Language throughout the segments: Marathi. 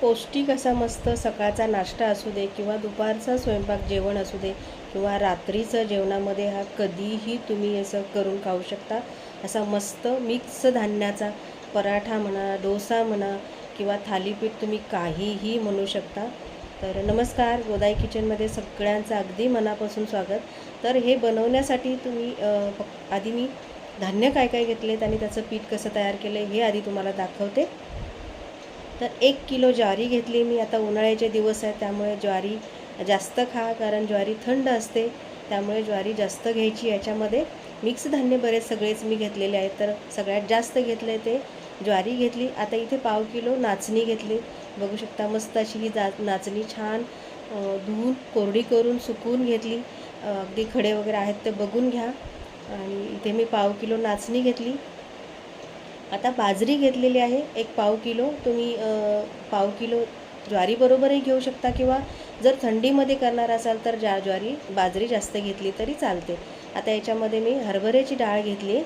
पौष्टिक असा मस्त सकाळचा नाश्ता असू दे किंवा दुपारचा स्वयंपाक जेवण असू दे किंवा रात्रीचं जेवणामध्ये हा कधीही तुम्ही असं करून खाऊ शकता. असा मस्त मिक्स धान्याचा पराठा म्हणा डोसा म्हणा किंवा थालीपीठ तुम्ही काहीही म्हणू शकता. तर नमस्कार गोदाई किचनमध्ये सगळ्यांचं अगदी मनापासून स्वागत. तर हे बनवण्यासाठी तुम्ही फक- आधी मी धान्य काय काय घेतलेत आणि त्याचं पीठ कसं तयार केलं हे आधी तुम्हाला दाखवते. तर एक किलो ज्वारी घेतली मी. आता उन्हाळ्याचे दिवस आहेत त्यामुळे ज्वारी जास्त खा कारण ज्वारी थंड असते त्यामुळे ज्वारी जास्त घ्यायची. याच्यामध्ये मिक्स धान्य बरेच सगळेच मी घेतलेले आहेत. तर सगळ्यात जास्त घेतले ते ज्वारी घेतली. आता इथे पाव किलो नाचणी घेतली. बघू शकता मस्त अशी ही जा नाचणी छान धुवून कोरडी करून सुकवून घेतली. अगदी खडे वगैरे आहेत ते बघून घ्या. आणि इथे मी पाव किलो नाचणी घेतली. आता बाजरी घेतलेली आहे एक पाव किलो. तुम्ही पाव किलो ज्वारीबरोबरही घेऊ शकता किंवा जर थंडीमध्ये करणार असाल तर ज्या ज्वारी बाजरी जास्त घेतली तरी चालते. आता याच्यामध्ये मी हरभऱ्याची डाळ घेतली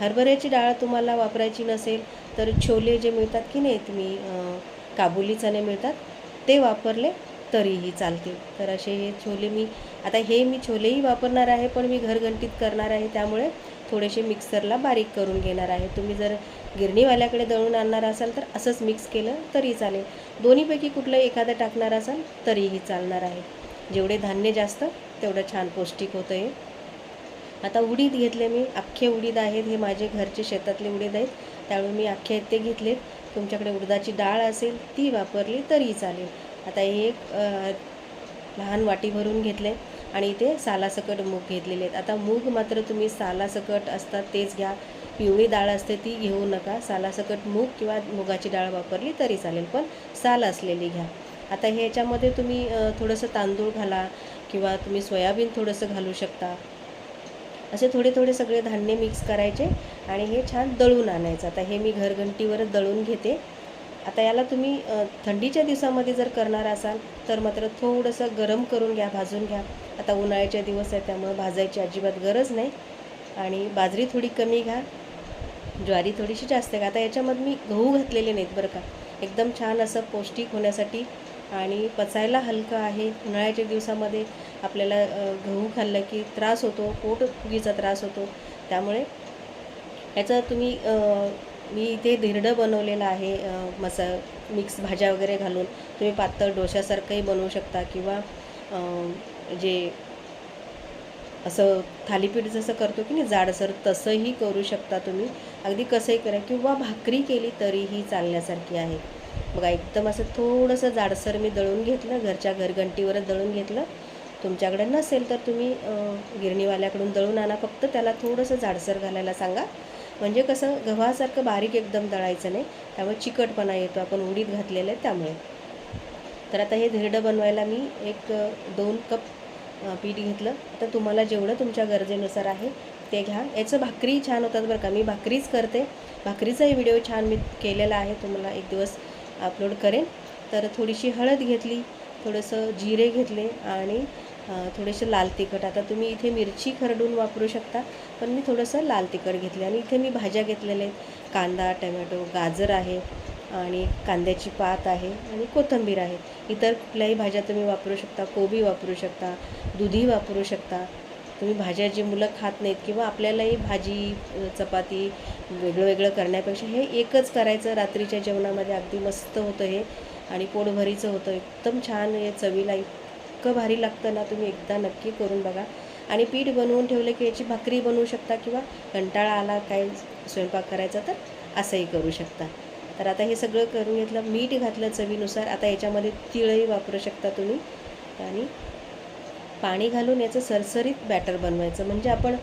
हरभऱ्याची डाळ तुम्हाला वापरायची नसेल तर छोले जे मिळतात की नाही तुम्ही काबुली चणे मिळतात ते वापरले तरीही चालतील. तर असे हे छोले मी आता हे मी छोलेही वापरणार आहे पण मी घरघंटीत करणार आहे त्यामुळे थोडेसे मिक्सरला बारीक करून घेणार आहे. तुम्ही जर गिरणीवाल्याकडे दळून आणणार असाल तर असंच मिक्स केलं तरी चालेल. दोन्हीपैकी कुठलं एखादं टाकणार असाल तरीही चालणार आहे. जेवढे धान्य जास्त तेवढं छान पौष्टिक होतं हे आता उडीद घेतले मी. अख्खे उडीद आहेत. हे माझे घरचे शेतातले उडीद आहेत. त्यामुळे मी अख्खे आहेत ते घेतलेत. तुमच्याकडे उडदाची डाळ असेल ती वापरली तरी चालेल. आता हे एक लहान वाटी भरून घेतले आणि इथे सालासकट मूग घेतलेले आहेत. आता मूग मात्र तुम्ही सालासकट असतात तेच घ्या. पिवळी डाळ असते ती घेऊ नका. सालासकट मूग किंवा मुगाची डाळ वापरली तरी चालेल पण साल असलेली घ्या. आता हे याच्यामध्ये तुम्ही थोडंसं तांदूळ घाला किंवा तुम्ही सोयाबीन थोडंसं घालू शकता. असे थोडे थोडे सगळे धान्य मिक्स करायचे आणि हे छान दळून आणायचं. आता हे मी घरघंटीवरच दळून घेते. आता याला तुम्ही थंडीच्या दिवसामध्ये जर करणार असाल तर मात्र थोडंसं गरम करून घ्या भाजून घ्या. आता उन्हाळ्याचे दिवस आहे त्यामुळे भाजायची अजिबात गरज नाही. आणि बाजरी थोडी कमी घ्या. ज्वारी थोडीशी जास्त घ्या. आता याच्यामध्ये मी गहू घातलेले नाहीत बरं का. एकदम छान असं पौष्टिक होण्यासाठी आणि पचायला हलकं आहे. उन्हाळ्याच्या दिवसामध्ये आपल्याला गहू खाल्लं की त्रास होतो पोट फुगीचा त्रास होतो. त्यामुळे याचा तुम्ही मी इथे धिरडं बनवलेलं आहे मसा मिक्स भाज्या वगैरे घालून. तुम्ही पातळ डोश्यासारखंही बनवू शकता किंवा जे असं थालीपीठ जसं करतो की नाही जाडसर तसंही करू शकता तुम्ही. अगदी कसंही करा किंवा भाकरी केली तरीही चालण्यासारखी आहे. बघा एकदम असं थोडंसं जाडसर मी दळून घेतलं घरच्या घरघंटीवरच दळून घेतलं. तुमच्याकडे नसेल तर तुम्ही गिरणीवाल्याकडून दळून आणा. फक्त त्याला थोडंसं जाडसर घालायला सांगा. म्हणजे कसं गव्हासारखं बारीक एकदम दळायचं नाही त्यामुळे चिकटपणा येतो आपण उडीद घातलेलं आहे त्यामुळे. तर आता हे धिरडं बनवायला मी एक दोन कप पीठ घेतलं. आता तुम्हाला जेवढं तुमच्या गरजेनुसार आहे ते घ्या. याचं भाकरी छान होतात बरं का. मी भाकरीच करते. भाकरीचाही व्हिडिओ छान मी केलेला आहे. तुम्हाला एक दिवस अपलोड करेन. तर थोडीशी हळद घेतली थोडंसं जिरे घेतले आणि थोडेसे लाल तिखट. आता तुम्ही इथे मिरची खरडून वापरू शकता पण मी थोडंसं लाल तिखट घेतले आणि इथे मी भाज्या घेतलेल्या आहेत. कांदा टमॅटो गाजर आहे आणि कांद्याची पात आहे आणि कोथिंबीर आहे. इतर कुठल्याही भाज्या तुम्ही वापरू शकता कोबी वापरू शकता दुधी वापरू शकता. तुम्ही भाज्या जी मुलं खात नाहीत किंवा आपल्यालाही भाजी चपाती वेगळं वेगळं करण्यापेक्षा हे एकच करायचं रात्रीच्या जेवणामध्ये अगदी मस्त होतं हे आणि पोटभरीचं होतं. एकदम छान हे चवीला इतकं भारी लागतं ना तुम्ही एकदा नक्की करून बघा. आणि पीठ बनवून ठेवलं की याची भाकरी बनवू शकता किंवा कंटाळा आला काय स्वयंपाक करायचा तर असंही करू शकता. तर आता हे सगळं करून घेतलं मीठ घातलं चवीनुसार. आता याच्यामध्ये तिळही वापरू शकता तुम्ही. आणि पाणी घालून याचं सरसरीत बॅटर बनवायचं. म्हणजे आपण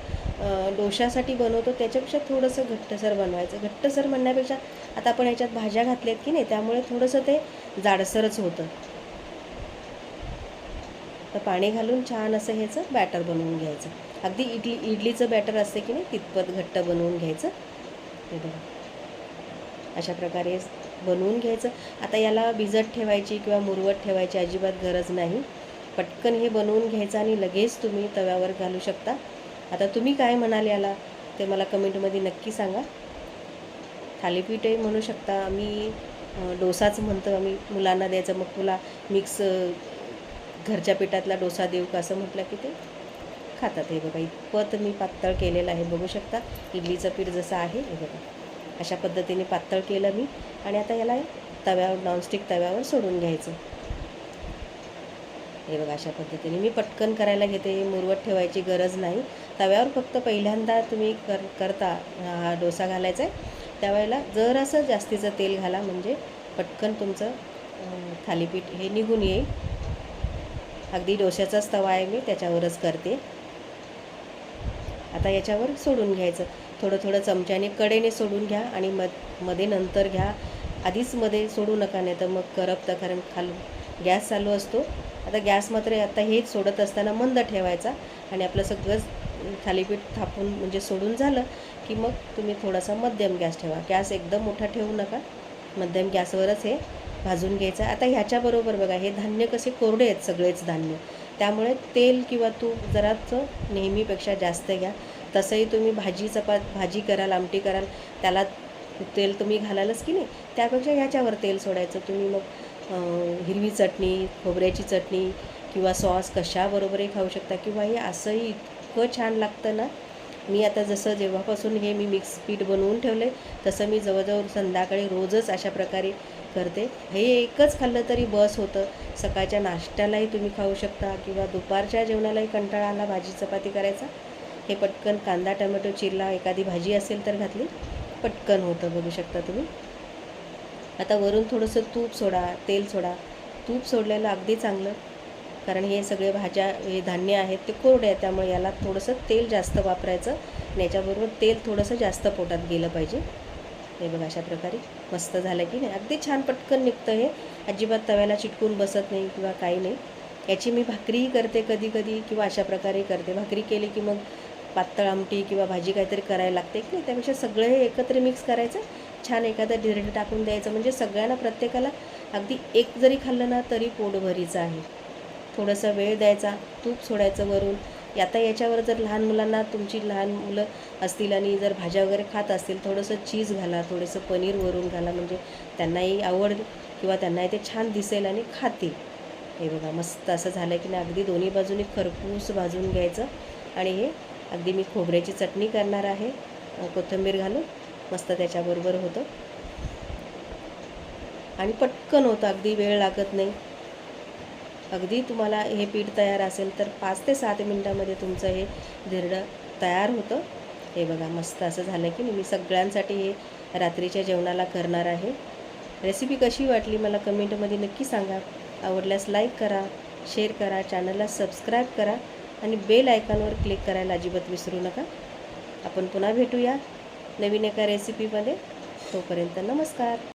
डोशासाठी बनवतो त्याच्यापेक्षा थोडंसं घट्टसर बनवायचं. घट्टसर म्हणण्यापेक्षा आता आपण याच्यात भाज्या घातल्यात की नाही त्यामुळे थोडंसं ते जाडसरच होतं. तर पाणी घालून छान असं ह्याचं बॅटर बनवून घ्यायचं. अगदी इडली इडलीचं बॅटर असते की नाही तितपत घट्ट बनवून घ्यायचं. ते बघा. अशा प्रकारे बनवून घ्यायचं. आता याला भिजत ठेवायची किंवा मुरवत ठेवायची अजिबात गरज नाही. पटकन हे बनवून घ्यायचं आणि लगेच तुम्ही तव्यावर घालू शकता. आता तुम्ही काय म्हणाल याला ते मला कमेंटमध्ये नक्की सांगा. थालीपीठही म्हणू शकता. मी डोसाच म्हणतो आम्ही. मुलांना द्यायचं मग तुला मिक्स घरच्या पिठातला डोसा देऊ का असं म्हटलं की ते खातात. हे बघा इतपत मी पातळ केलेलं आहे. बघू शकता इडलीचं पीठ जसं आहे हे बघा. अशा पद्धतीने पातळ केलं मी आणि आता याला तव्यावर नॉनस्टिक तव्यावर सोडून घ्यायचं. हे बघा अशा पद्धतीने मी पटकन करायला घेते. मुरवत ठेवायची गरज नाही. तव्यावर फक्त पहिल्यांदा तुम्ही कर करता हा डोसा घालायचा आहे. त्यावेळेला जरासं जास्तीचं तेल घाला. म्हणजे पटकन तुमचं थालीपीठ हे निघून येईल. अगदी डोश्याचाच तवा आहे मी त्याच्यावरच करते. आता याच्यावर सोडून घ्यायचं. थोडं थोडं चमच्याने कडेने सोडून घ्या आणि मधमध्ये नंतर घ्या. आधीच मध्ये सोडू नका नाही तर मग करपतं कारण खाल गॅस चालू असतो. आता गॅस मात्र आता हे सोडत असताना मंद ठेवायचा आणि आपलं सगळं थालीपीठ थापून म्हणजे सोडून झालं की मग तुम्ही थोडासा मध्यम गॅस ठेवा. गॅस एकदम मोठा ठेवू नका. मध्यम गॅसवरच हे भाजून घ्यायचं. आता ह्याच्याबरोबर बघा हे धान्य कसे कोरडे आहेत सगळेच धान्य. त्यामुळे तेल किंवा तूप जराच नेहमीपेक्षा जास्त घ्या. तसंही तुम्ही भाजी चपात भाजी कराल आमटी कराल त्याला तेल तुम्ही घालालच की नाही? त्यापेक्षा ह्याच्यावर तेल सोडायचं. तुम्ही मग हिरवी चटणी खोबऱ्याची चटणी किंवा सॉस कशाबरोबरही खाऊ शकता किंवा हे असंही इतकं छान लागतं ना मी आता जसं जेव्हापासून हे मी मिक्स पीठ बनवून ठेवलं आहे तसं मी जवळजवळ संध्याकाळी रोजच अशा प्रकारे करते. हे एकच खाल्लं तरी बस होतं. सकाळच्या नाश्त्यालाही तुम्ही खाऊ शकता किंवा दुपारच्या जेवणालाही कंटाळा आला भाजी चपाती करायचा. हे पटकन कांदा टमॅटो चिरला एखादी भाजी असेल तर घातली. पटकन होतं बघू शकता तुम्ही. आता वरून थोडंसं तूप सोडा तेल सोडा. तूप सोडलेलं अगदी चांगलं. कारण हे सगळे भाज्या हे धान्य आहेत ते कोरडे आहे त्यामुळे याला थोडंसं तेल जास्त वापरायचं आणि याच्याबरोबर तेल थोडंसं जास्त पोटात गेलं पाहिजे. हे बघा अशा प्रकारे मस्त झालं की नाही. अगदी छान पटकन निघतं हे. अजिबात तव्याला चिटकून बसत नाही किंवा काही नाही. याची मी भाकरीही करते कधी कधी किंवा अशा प्रकारे करते. भाकरी केली की मग पातळ आमटी किंवा भाजी काहीतरी करायला लागते की नाही. त्यापेक्षा सगळं हे एकत्र मिक्स करायचं. छान एखादं धिरड टाकून द्यायचं. म्हणजे सगळ्यांना प्रत्येकाला अगदी एक जरी खाल्लं ना तरी पोटभरीचं आहे. थोडासा वेळ द्यायचा तूप सोडायचं वरून. आता याच्यावर जर लहान मुलांना तुमची लहान मुलं असतील आणि जर भाज्या वगैरे खात असतील थोडंसं चीज घाला थोडंसं पनीर वरून घाला म्हणजे त्यांनाही आवड किंवा त्यांनाही ते छान दिसेल आणि खातील. हे बघा मस्त असं झालं की नाही अगदी दोन्ही बाजूनी खरपूस भाजून घ्यायचं. आणि हे अगदी मी खोबऱ्याची चटणी करणार आहे. कोथिंबीर घालून मस्त त्याच्याबरोबर होतं. आणि पटकन होतं अगदी वेळ लागत नाही. अगदी तुम्हाला हे पीठ तयार असेल तर पाच ते सात मिनटामध्ये तुमचं हे धिरडं तयार होतं. हे बघा मस्त असं झालं की मी सगळ्यांसाठी हे रात्रीच्या जेवणाला करणार आहे. रेसिपी कशी वाटली मला कमेंटमध्ये नक्की सांगा. आवडल्यास लाईक करा शेअर करा चॅनलला सबस्क्राईब करा आणि बेल आयकॉनवर क्लिक करायला अजिबात विसरू नका. आपण पुन्हा भेटूया नवीन एका रेसिपीमध्ये तोपर्यंत नमस्कार.